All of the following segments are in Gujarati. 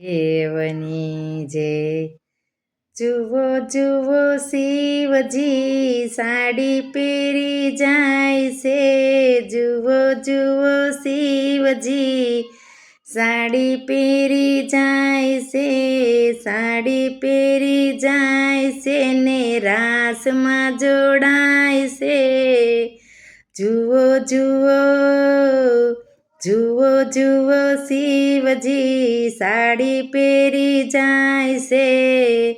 દેવની જય જુઓ જુઓ, શિવજી સાડી પહેરી જાય છે. જુઓ જુઓ, શિવજી સાડી પહેરી જાય છે. સાડી પહેરી જાય છે ને રાસમાં જોડાય છે. જુઓ જુઓ જુઓ જુઓ, શિવજી, સાડી પહેરી જાય છે.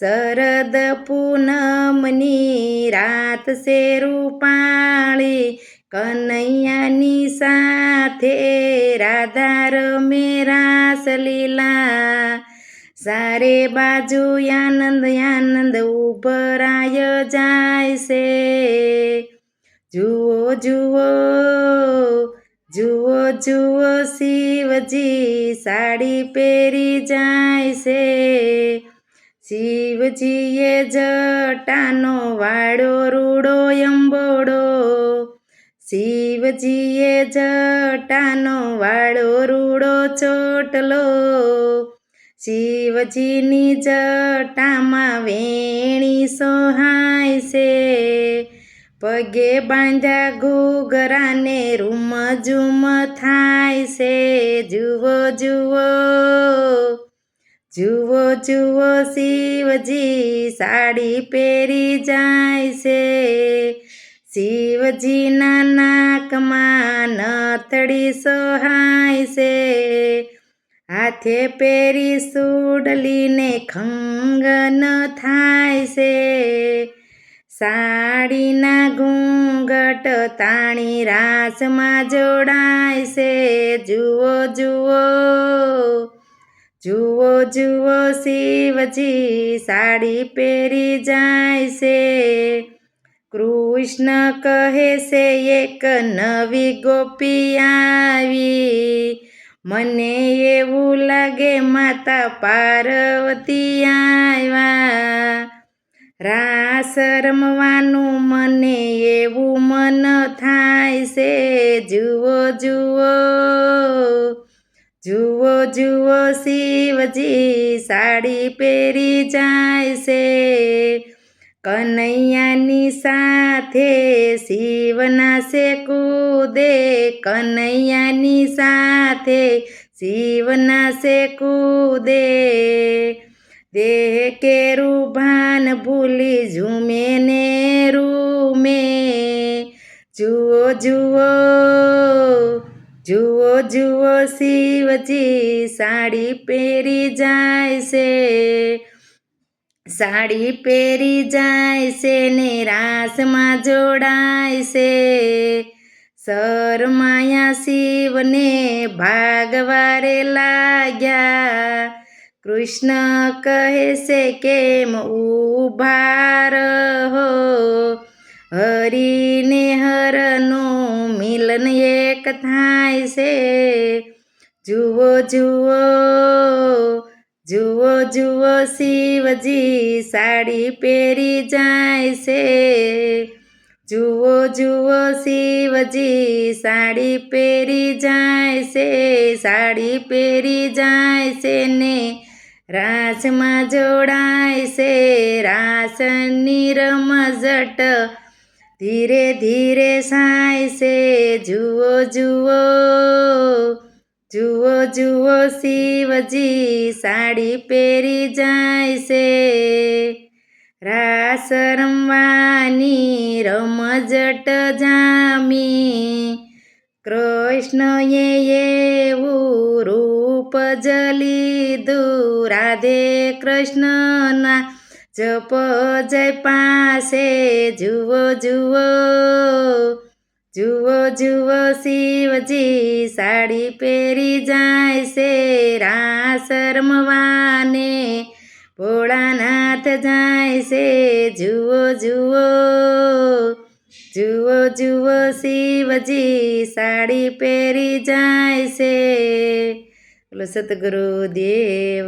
શરદ પૂનમની રાત છે રૂપાળી, કનૈયાની સાથે રાધા રમે રાસ લીલા. સારે બાજુ આનંદ આનંદ ઉભરાય જાય છે. જુઓ જુઓ જુઓ જુઓ, શિવજી, સાડી પહેરી જાય છે. શિવજીએ જટાનો વાળો રૂડો અંબોડો. શિવજીએ જટાનો વાળો રૂડો ચોટલો. શિવજીની જટામાં વેણી સોહાય છે. પગે બાંધ્યા ઘૂઘરાને રૂમ ઝૂમ થાય છે. જુઓ જુઓ જુઓ જુઓ, શિવજી સાડી પહેરી જાય છે. શિવજીના નાકમાં નથડી સોહાય છે. હાથે પહેરી સુડલીને ખંગન થાય છે. સાડીના ઘૂંઘટ તાણી રાસમાં જોડાય છે. જુઓ જુઓ જુઓ જુઓ, શિવજી, સાડી પહેરી જાય છે. કૃષ્ણ કહે છે, એક નવી ગોપી આવી. મને એવું લાગે, માતા પાર્વતી આવ્યા. રમવાનું મને એવું મન થાય છે. જુઓ જુઓ જુઓ જુઓ, શિવજી, સાડી પહેરી જાય છે. કનૈયાની સાથે શિવના છે કૂદે કનૈયાની સાથે શિવના છે કૂદે દેહ કે રૂભાન ભૂલી ઝૂમે ને રૂમે. જુઓ જુઓ જુઓ જુઓ, શિવજી, સાડી પહેરી જાય છે. સાડી પહેરી જાય છે ને રાસમાં જોડાય છે. સરમાયા શિવને ભાગવારે લાગ્યા. કૃષ્ણ કહેશે કેમ ઉભાર રહો હરિને હરનું મિલન એક થાય છે. જુઓ જુઓ જુઓ જુઓ, શિવજી સાડી પહેરી જાય છે. જુઓ જુઓ, શિવજી સાડી પહેરી જાય છે. સાડી પહેરી જાય છે ને રાસમાં જોડાય છે રાસની રમઝટ ધીરે ધીરે સાય છે, જુઓ જુઓ જુઓ જુઓ, શિવજી, સાડી પહેરી જાય છે. રાસ રમવાની રમઝટ જામી, કૃષ્ણએ એવું રૂપ જલીધું રાધે કૃષ્ણના જપ જય પાસે, જુઓ જુઓ જુઓ જુઓ, શિવજી, સાડી પહેરી જાય છે રા શરમવાને ભોળાનાથ જાય છે, જુઓ જુઓ જુઓ જુઓ, શિવજી, સાડી પહેરી જાય છે. ಕುಲಸದ್ಗುರು ದೇವ